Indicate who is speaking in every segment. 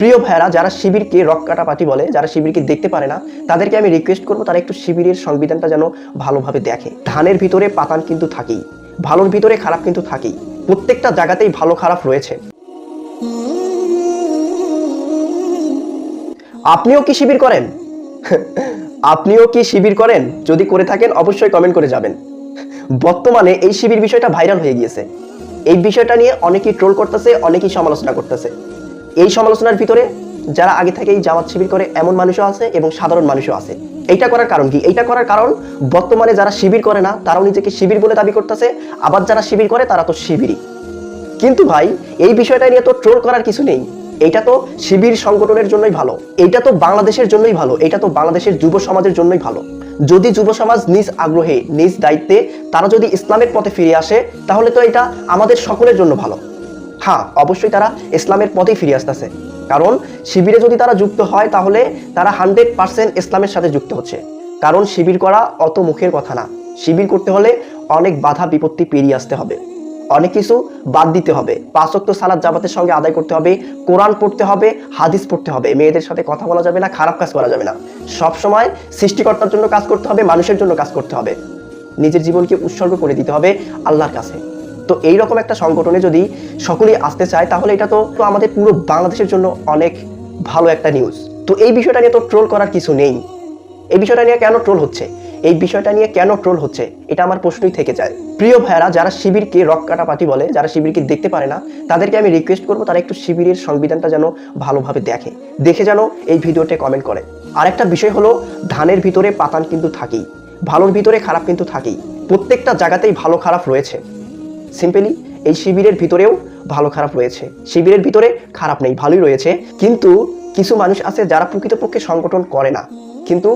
Speaker 1: প্রিয় ভাইয়ারা, যারা শিবিরকে রক কাটা পার্টি বলে, যারা শিবিরকে দেখতে পারে না, তাদেরকে আমি রিকোয়েস্ট করব তারা একটু শিবিরের সংবিধানটা যেন ভালোভাবে দেখে। ধানের ভিতরে পাতান কিন্তু থাকেই, ভালোর ভিতরে খারাপ কিন্তু থাকেই, প্রত্যেকটা জায়গাতেই ভালো খারাপ রয়েছে। আপনিও কি শিবির করেন? আপনিও কি শিবির করেন? যদি করে থাকেন, অবশ্যই কমেন্ট করে যাবেন। বর্তমানে এই শিবির বিষয়টা ভাইরাল হয়ে গিয়েছে। এই বিষয়টা নিয়ে অনেকেই ট্রোল করতেছে, অনেকেই সমালোচনা করতেছে। এই সমালোচনার ভিতরে যারা আগে থেকেই জামাত শিবির করে এমন মানুষও আছে এবং সাধারণ মানুষও আছে। এইটা করার কারণ কি? এইটা করার কারণ বর্তমানে যারা শিবির করে না, তারাও নিজেকে শিবির বলে দাবি করতেছে, আবার যারা শিবির করে, তারা তো শিবিরই। কিন্তু ভাই, এই বিষয়টা নিয়ে তো ট্রোল করার কিছু নেই। এটা তো শিবির সংগঠনের জন্যই ভালো। এটা তো বাংলাদেশের জন্যই ভালো। এটা তো বাংলাদেশের যুব সমাজের জন্যই ভালো। যদি যুব সমাজ নিজ আগ্রহে, নিজ দায়িত্বে তারা যদি ইসলামের পথে ফিরে আসে, তাহলে তো এটা আমাদের সকলের জন্য ভালো। হ্যাঁ অবশ্যই তারা ইসলামের পথেই ফিরে আসতেছে। কারণ শিবিরে যদি তারা যুক্ত হয়, তাহলে তারা হান্ড্রেড পার্সেন্ট ইসলামের সাথে যুক্ত হচ্ছে। কারণ শিবির করা অত মুখের কথা না। শিবির করতে হলে অনেক বাধা বিপত্তি পেরিয়ে আসতে হবে। অনেক কিছু বাদ দিতে হবে। পাঁচক্ত সালাদ জামাতের সঙ্গে আদায় করতে হবে, কোরআন পড়তে হবে, হাদিস পড়তে হবে। মেয়েদের সাথে কথা বলা যাবে না, খারাপ কাজ করা যাবে না। সব সময় সৃষ্টিকর্তার জন্য কাজ করতে হবে, মানুষের জন্য কাজ করতে হবে। নিজের জীবনকে উৎসর্গ করে দিতে হবে আল্লাহর কাছে। তো এইরকম একটা সংগঠনে যদি সকলেই আসতে চায়, তাহলে এটা তো আমাদের পুরো বাংলাদেশের জন্য অনেক ভালো একটা নিউজ তো এই বিষয়টা নিয়ে তো ট্রোল করার কিছু নেই। এই বিষয়টা নিয়ে কেন ট্রোল হচ্ছে? এই বিষয়টা নিয়ে কেন ট্রোল হচ্ছে? এটা আমার প্রশ্নই থেকে যায়। প্রিয় ভাইয়ারা, যারা শিবিরকে রক কাটা পার্টি বলে, যারা শিবিরকে দেখতে পারে না, তাদেরকে আমি রিকোয়েস্ট করব তারা একটু শিবিরের সংবিধানটা যেন ভালোভাবে দেখে। দেখে যেন এই ভিডিওতে কমেন্ট করে। আরেকটা বিষয় হলো, ধানের ভিতরে পাতান কিন্তু থাকেই। ভালোর ভিতরে খারাপ কিন্তু থাকেই। প্রত্যেকটা জায়গাতেই ভালো খারাপ রয়েছে। সিম্পলি এই শিবিরের ভিতরেও ভালো খারাপ রয়েছে। শিবিরের ভিতরে খারাপ নেই, ভালোই রয়েছে। কিন্তু কিছু মানুষ আছে যারা প্রকৃতপক্ষে সংগঠন করে না। কিন্তু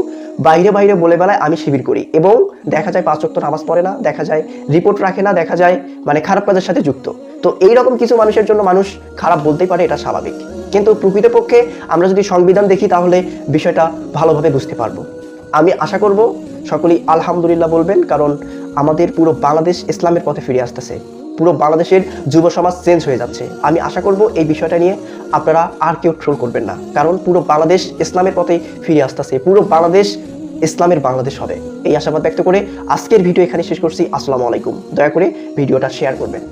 Speaker 1: বাইরে বাইরে বলে বেলায় আমি শিবির করি এবং দেখা যায় পাঁচ ওয়াক্ত নামাজ পড়ে না, দেখা যায় রিপোর্ট রাখে না, দেখা যায় মানে খারাপ কাজের সাথে যুক্ত। তো এই রকম কিছু মানুষের জন্য মানুষ খারাপ বলতেই পারে, এটা স্বাভাবিক। কিন্তু প্রকৃতপক্ষে আমরা যদি সংবিধান দেখি তাহলে বিষয়টা ভালোভাবে বুঝতে পারব। আমি আশা করব সকলেই আলহামদুলিল্লাহ বলবেন, কারণ আমাদের পুরো বাংলাদেশ ইসলামের পথে ফিরে আসতেছে। পুরো বাংলাদেশের যুব সমাজ চেঞ্জ হয়ে যাচ্ছে। আমি আশা করব এই বিষয়টা নিয়ে আপনারা আর কেউ ট্রোল করবেন না, কারণ পুরো বাংলাদেশ ইসলামের পথে ফিরে আসতেছে। পুরো বাংলাদেশ ইসলামের বাংলাদেশ হবে। এই আশাবাদ ব্যক্ত করে আজকের ভিডিও এখানে শেষ করছি। আসসালামু আলাইকুম। দয়া করে ভিডিওটা শেয়ার করবেন।